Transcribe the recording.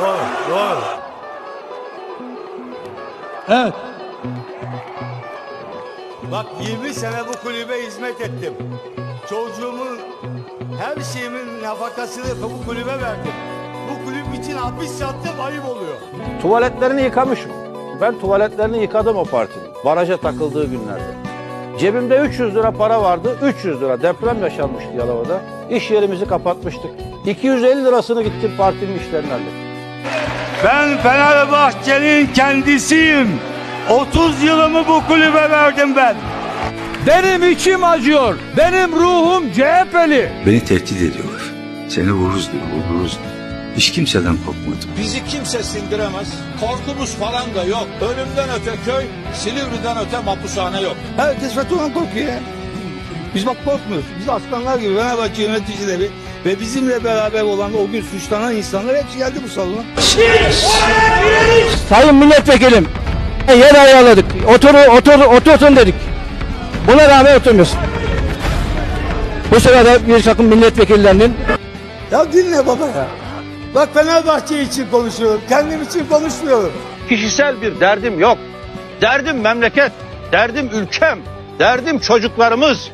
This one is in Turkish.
Doğru. Evet. Bak 20 sene bu kulübe hizmet ettim. Çocuğumun her şeyimin nafakasını bu kulübe verdim. Bu kulüp için hapis yattım ayıp oluyor. Tuvaletlerini yıkamışım. Ben tuvaletlerini yıkadım o partinin. Baraja takıldığı günlerde. Cebimde 300 lira para vardı. 300 lira deprem yaşanmıştı Yalova'da. İş yerimizi kapatmıştık. 250 lirasını gittim partinin işlerini hallettim. Ben Fenerbahçe'nin kendisiyim. 30 yılımı bu kulübe verdim ben. Benim içim acıyor. Benim ruhum CHP'li. Beni tehdit ediyorlar. Seni vururuz diyor, vururuz diyor. Hiç kimseden korkmadım. Bizi kimse sindiremez. Korkumuz falan da yok. Ölümden öte köy, Silivri'den öte mapushane yok. Herkes FETÖ'den korkuyor. Biz bak korkmuyoruz. Biz aslanlar gibi Fenerbahçe yöneticileri ve bizimle beraber olan o gün suçlanan insanlar hepsi geldi bu salona. Sayın milletvekilim, yer ayarladık. Otur, otur, otursun dedik. Buna rağmen oturmuyorsun. Bu sırada bir takım milletvekillerinin Ya dinle baba ya. Bak Fenerbahçe için konuşuyorum. Kendim için konuşmuyorum. kişisel bir derdim yok. Derdim memleket, derdim ülkem, derdim çocuklarımız,